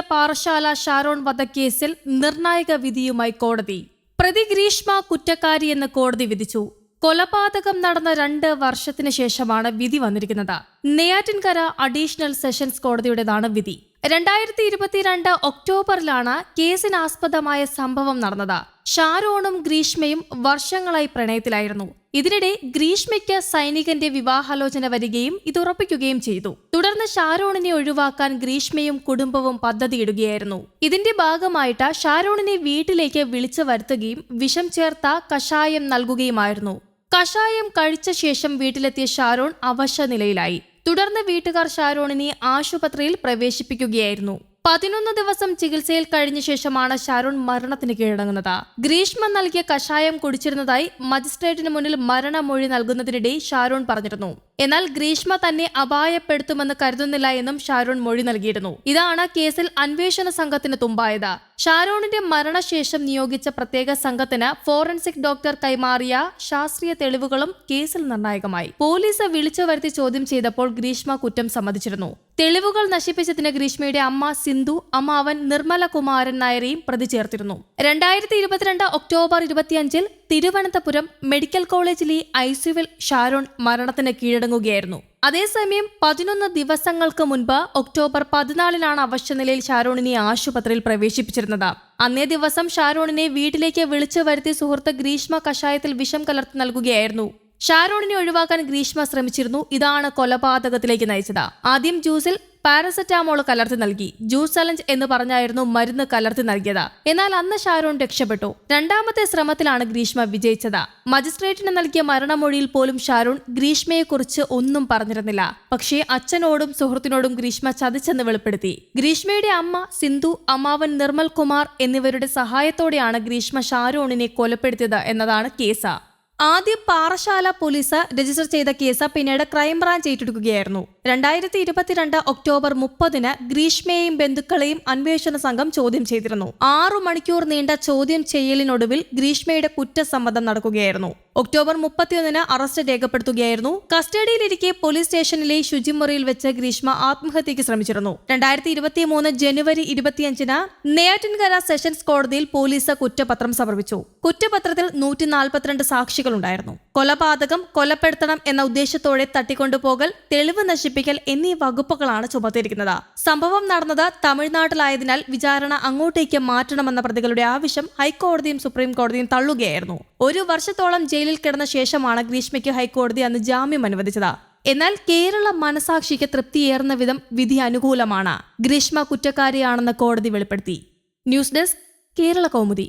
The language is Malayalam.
പാറശാല ഷാരോൺ വധക്കേസിൽ നിർണായക വിധിയുമായി കോടതി. പ്രതി ഗ്രീഷ്മ കുറ്റക്കാരിയെന്ന് കോടതി വിധിച്ചു. കൊലപാതകം നടന്ന രണ്ട് വർഷത്തിന് ശേഷമാണ് വിധി വന്നിരിക്കുന്നത്. നെയ്യാറ്റിൻകര അഡീഷണൽ സെഷൻസ് കോടതിയുടേതാണ് വിധി. രണ്ടായിരത്തി ഇരുപത്തിരണ്ട് ഒക്ടോബറിലാണ് കേസിനാസ്പദമായ സംഭവം നടന്നത്. ഷാരോണും ഗ്രീഷ്മയും വർഷങ്ങളായി പ്രണയത്തിലായിരുന്നു. ഇതിനിടെ ഗ്രീഷ്മയ്ക്ക് സൈനികന്റെ വിവാഹാലോചന വരികയും ഇത് ഉറപ്പിക്കുകയും ചെയ്തു. തുടർന്ന് ഷാരോണിനെ ഒഴിവാക്കാൻ ഗ്രീഷ്മയും കുടുംബവും പദ്ധതിയിടുകയായിരുന്നു. ഇതിന്റെ ഭാഗമായിട്ട് ഷാരോണിനെ വീട്ടിലേക്ക് വിളിച്ചു വരുത്തുകയും വിഷം ചേർത്ത കഷായം നൽകുകയുമായിരുന്നു. കഷായം കഴിച്ച ശേഷം വീട്ടിലെത്തിയ ഷാരോൺ അവശ നിലയിലായി തുടർന്ന് വീട്ടുകാർ ഷാരോണിനെ ആശുപത്രിയിൽ പ്രവേശിപ്പിക്കുകയായിരുന്നു പതിനൊന്ന് ദിവസം ചികിത്സയിൽ കഴിഞ്ഞ ശേഷമാണ് ഷാരോൺ മരണത്തിന് കീഴടങ്ങുന്നത്. ഗ്രീഷ്മ നൽകിയ കഷായം കുടിച്ചിരുന്നതായി മജിസ്ട്രേറ്റിന് മുന്നിൽ മരണമൊഴി നൽകുന്നതിനിടെ ഷാരൂൺ പറഞ്ഞിരുന്നു. എന്നാൽ ഗ്രീഷ്മ തന്നെ അപായപ്പെടുത്തുമെന്ന് കരുതുന്നില്ല എന്നും ഷാരൂൺ മൊഴി നൽകിയിരുന്നു. ഇതാണ് കേസിൽ അന്വേഷണ സംഘത്തിന് തുമ്പായത്. ഷാരോണിന്റെ മരണശേഷം നിയോഗിച്ച പ്രത്യേക സംഘത്തിന് ഫോറൻസിക് ഡോക്ടർ കൈമാറിയ ശാസ്ത്രീയ തെളിവുകളും കേസിൽ നിർണായകമായി. പോലീസ് വിളിച്ചു വരുത്തി ചോദ്യം ചെയ്തപ്പോൾ ഗ്രീഷ്മ കുറ്റം സമ്മതിച്ചിരുന്നു. തെളിവുകൾ നശിപ്പിച്ചതിന് ഗ്രീഷ്മയുടെ അമ്മ സിന്ധു അമ്മാവൻ നിർമ്മല കുമാരൻ നായരെയും പ്രതി ചേർത്തിരുന്നു. രണ്ടായിരത്തി ഇരുപത്തിരണ്ട് ഒക്ടോബർ ഇരുപത്തിയഞ്ചിൽ തിരുവനന്തപുരം മെഡിക്കൽ കോളേജിലെ ഐസിയുവിൽ ഷാരോൺ മരണത്തിന് കീഴടങ്ങുകയായിരുന്നു. അതേസമയം പതിനൊന്ന് ദിവസങ്ങൾക്ക് മുൻപ് ഒക്ടോബർ പതിനാലിനാണ് അവശനിലയിൽ ഷാരോണിനെ ആശുപത്രിയിൽ പ്രവേശിപ്പിച്ചിരുന്നത്. അന്നേ ദിവസം ഷാരോണിനെ വീട്ടിലേക്ക് വിളിച്ചു വരുത്തി സുഹൃത്ത് ഗ്രീഷ്മ കഷായത്തിൽ വിഷം കലർത്തി നൽകുകയായിരുന്നു. ഷാരോണിനെ ഒഴിവാക്കാൻ ഗ്രീഷ്മ ശ്രമിച്ചിരുന്നു. ഇതാണ് കൊലപാതകത്തിലേക്ക് നയിച്ചത്. ആദ്യം ജ്യൂസിൽ പാരസെറ്റാമോൾ കലർത്തി നൽകി. ജ്യൂസ് ചലഞ്ച് എന്ന് പറഞ്ഞായിരുന്നു മരുന്ന് കലർത്തി നൽകിയത്. എന്നാൽ അന്ന് ഷാരോൺ രക്ഷപ്പെട്ടു. രണ്ടാമത്തെ ശ്രമത്തിലാണ് ഗ്രീഷ്മ വിജയിച്ചത്. മജിസ്ട്രേറ്റിന് നൽകിയ മരണമൊഴിയിൽ പോലും ഷാരോൺ ഗ്രീഷ്മയെക്കുറിച്ച് ഒന്നും പറഞ്ഞിരുന്നില്ല. പക്ഷേ അച്ഛനോടും സുഹൃത്തിനോടും ഗ്രീഷ്മ ചതിച്ചെന്ന് വെളിപ്പെടുത്തി. ഗ്രീഷ്മയുടെ അമ്മ സിന്ധു അമ്മാവൻ നിർമ്മൽ കുമാർ എന്നിവരുടെ സഹായത്തോടെയാണ് ഗ്രീഷ്മ ഷാരോണിനെ കൊലപ്പെടുത്തിയത് എന്നതാണ് കേസ്. ആദ്യം പാറശാല പോലീസ് രജിസ്റ്റർ ചെയ്ത കേസ് പിന്നീട് ക്രൈംബ്രാഞ്ച് ഏറ്റെടുക്കുകയായിരുന്നു. രണ്ടായിരത്തി ഇരുപത്തിരണ്ട് ഒക്ടോബർ മുപ്പതിന് ഗ്രീഷ്മയെയും ബന്ധുക്കളെയും അന്വേഷണ സംഘം ചോദ്യം ചെയ്തിരുന്നു. ആറു മണിക്കൂർ നീണ്ട ചോദ്യം ചെയ്യലിനൊടുവിൽ ഗ്രീഷ്മയുടെ കുറ്റസമ്മതം നടക്കുകയായിരുന്നു. ഒക്ടോബർ മുപ്പത്തിയൊന്നിന് അറസ്റ്റ് രേഖപ്പെടുത്തുകയായിരുന്നു. കസ്റ്റഡിയിലിരിക്കെ പോലീസ് സ്റ്റേഷനിലെ ശുചിമുറിയിൽ വെച്ച് ഗ്രീഷ്മ ആത്മഹത്യയ്ക്ക് ശ്രമിച്ചിരുന്നു. രണ്ടായിരത്തി ഇരുപത്തി മൂന്ന് ജനുവരി ഇരുപത്തിയഞ്ചിന് നെയ്യാറ്റിൻകര സെഷൻസ് കോടതിയിൽ പോലീസ് കുറ്റപത്രം സമർപ്പിച്ചു. കുറ്റപത്രത്തിൽ നൂറ്റി നാൽപ്പത്തിരണ്ട് സാക്ഷികളുണ്ടായിരുന്നു. കൊലപാതകം കൊലപ്പെടുത്തണം എന്ന ഉദ്ദേശത്തോടെ തട്ടിക്കൊണ്ടുപോകൽ തെളിവ് നശിപ്പിക്കൽ എന്നീ വകുപ്പുകളാണ് ചുമത്തിയിരിക്കുന്നത്. സംഭവം നടന്നത് തമിഴ്നാട്ടിലായതിനാൽ വിചാരണ അങ്ങോട്ടേക്ക് മാറ്റണമെന്ന പ്രതികളുടെ ആവശ്യം ഹൈക്കോടതിയും സുപ്രീം കോടതിയും തള്ളുകയായിരുന്നു. ഒരു വർഷത്തോളം ജയിലിൽ കിടന്ന ശേഷമാണ് ഗ്രീഷ്മയ്ക്ക് ഹൈക്കോടതി അന്ന് ജാമ്യം അനുവദിച്ചത്. എന്നാൽ കേരള മനസാക്ഷിക്ക് തൃപ്തിയേറുന്ന വിധം വിധി അനുകൂലമാണ്. ഗ്രീഷ്മ കുറ്റക്കാരിയാണെന്ന് കോടതി വെളിപ്പെടുത്തി. News desk Kerala Kaumudi.